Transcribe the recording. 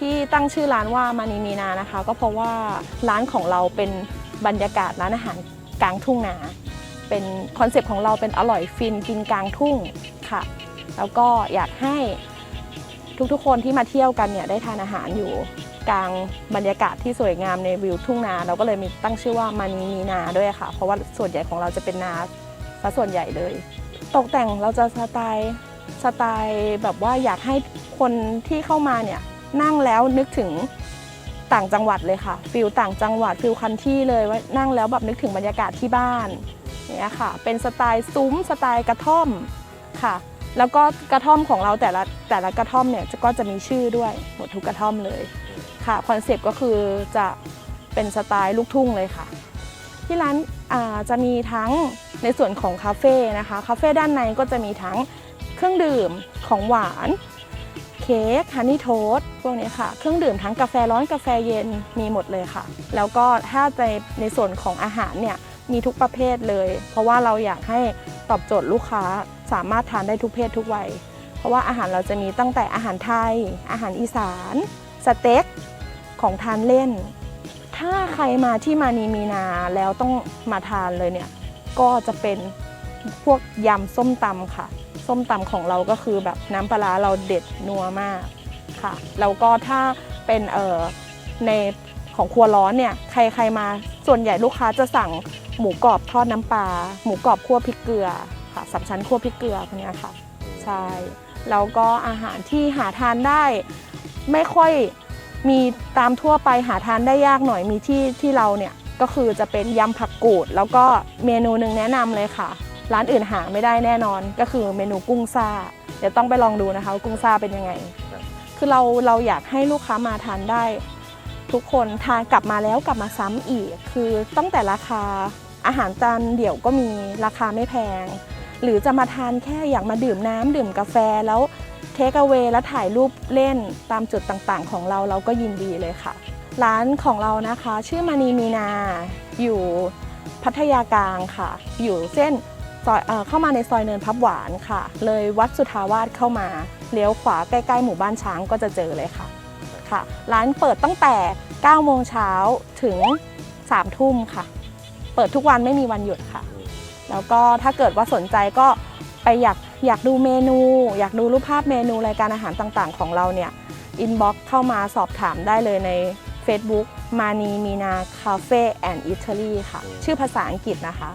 ที่ตั้งชื่อร้านว่ามานีมีนานะคะ ก็เพราะว่าร้านของเราเป็นบรรยากาศร้านอาหารกลางทุ่งนา เป็นคอนเซปต์ของเราเป็นอร่อยฟินกินกลางทุ่งค่ะ แล้วก็อยากให้ทุกๆ คนที่มาเที่ยวกันเนี่ยได้ทานอาหารอยู่กลางบรรยากาศที่สวยงามในวิวทุ่งนา เราก็เลยมีตั้งชื่อว่ามานีมีนาด้วยค่ะ เพราะว่าส่วนใหญ่ของเราจะเป็นนาซะส่วนใหญ่เลย ตกแต่งเราจะสไตล์สไตล์แบบว่าอยากให้คนที่เข้ามาเนี่ย นั่งแล้วนึกถึงต่างจังหวัดเลยค่ะฟิลต่างจังหวัดฟิลคันที่เลยว่านั่งแล้วแบบนึกถึงบรรยากาศที่บ้านเนี่ยค่ะ เป็นสไตล์ซุ้มสไตล์กระท่อมค่ะ แล้วก็กระท่อมของเราแต่ละแต่ละกระท่อมเนี่ยก็จะมีชื่อด้วยหมดทุกกระท่อมเลยค่ะคอนเซปต์ก็คือจะเป็นสไตล์ลูกทุ่งเลยค่ะ ที่ร้านจะมีทั้งในส่วนของคาเฟ่นะคะคาเฟ่ด้านในก็จะมีทั้งเครื่องดื่มของหวาน เค้กฮันนี่โทสพวกนี้ค่ะ เครื่องดื่มทั้งกาแฟร้อนกาแฟเย็นมีหมดเลยค่ะ แล้วก็ถ้าในในส่วนของอาหารเนี่ยมีทุกประเภทเลย เพราะว่าเราอยากให้ตอบโจทย์ลูกค้าสามารถทานได้ทุกเพศทุกวัย เพราะว่าอาหารเราจะมีตั้งแต่อาหารไทย อาหารอีสาน สเต็กของทานเล่น ถ้าใครมาที่มานีมีนาแล้วต้องมาทานเลยเนี่ยก็จะเป็น พวกยำส้มตำค่ะ ส้มตำของเราก็คือแบบน้ำปลาเราเด็ดนัวมากค่ะ แล้วก็ถ้าเป็นเอ่อในของครัวร้อนเนี่ยใครใครมาส่วนใหญ่ลูกค้าจะสั่งหมูกรอบทอดน้ำปลาหมูกรอบคั่วพริกเกลือค่ะสับชั้นคั่วพริกเกลือพวกนี้ค่ะใช่แล้วก็อาหารที่หาทานได้ไม่ค่อยมีตามทั่วไปหาทานได้ยากหน่อยมีที่ที่เราเนี่ยก็คือจะเป็นยำผักกูด แล้วก็เมนูหนึ่งแนะนำเลยค่ะ ร้านอื่นหาไม่ได้แน่นอน ก็คือเมนูกุ้งซ่า เดี๋ยวต้องไปลองดูนะคะว่ากุ้งซ่าเป็นยังไง คือเราเราอยากให้ลูกค้ามาทานได้ ทุกคนทานกลับมาแล้วกลับมาซ้ำอีก คือตั้งแต่ราคาอาหารจานเดี่ยวก็มีราคาไม่แพง หรือจะมาทานแค่อยากมาดื่มน้ำดื่มกาแฟแล้วเทคเอา a y แล้วถ่ายรูปเล่นตามจุดต่างๆ ของเราเราก็ยินดีเลยค่ะ ร้านของเรานะคะ ชื่อมานีมีนาอยู่พัทยากลางค่ะ อยู่เส้นซ อยเเข้ามาในซอยเนินพับหวานค่ะ เลยวัดสุทาวาสเข้ามา เลี้ยวขวาใกล้ๆหมู่บ้านช้างก็จะเจอเลยค่ะค่ะ ร้านเปิดตั้งแต่ 9 โมงเช้าถึง 3 ทุ่มค่ะ เปิดทุกวันไม่มีวันหยุดค่ะ แล้วก็ถ้าเกิดว่าสนใจก็ไปอยากอยากดูเมนู อยากดูรูปภาพเมนูรายการอาหารต่างๆ ของเราเนี่ยอินบ็อกเข้ามาสอบถามได้เลยใน Facebook มานีมีนาคาเฟ่แอนด์อิตาลีค่ะ ชื่อภาษาอังกฤษนะคะ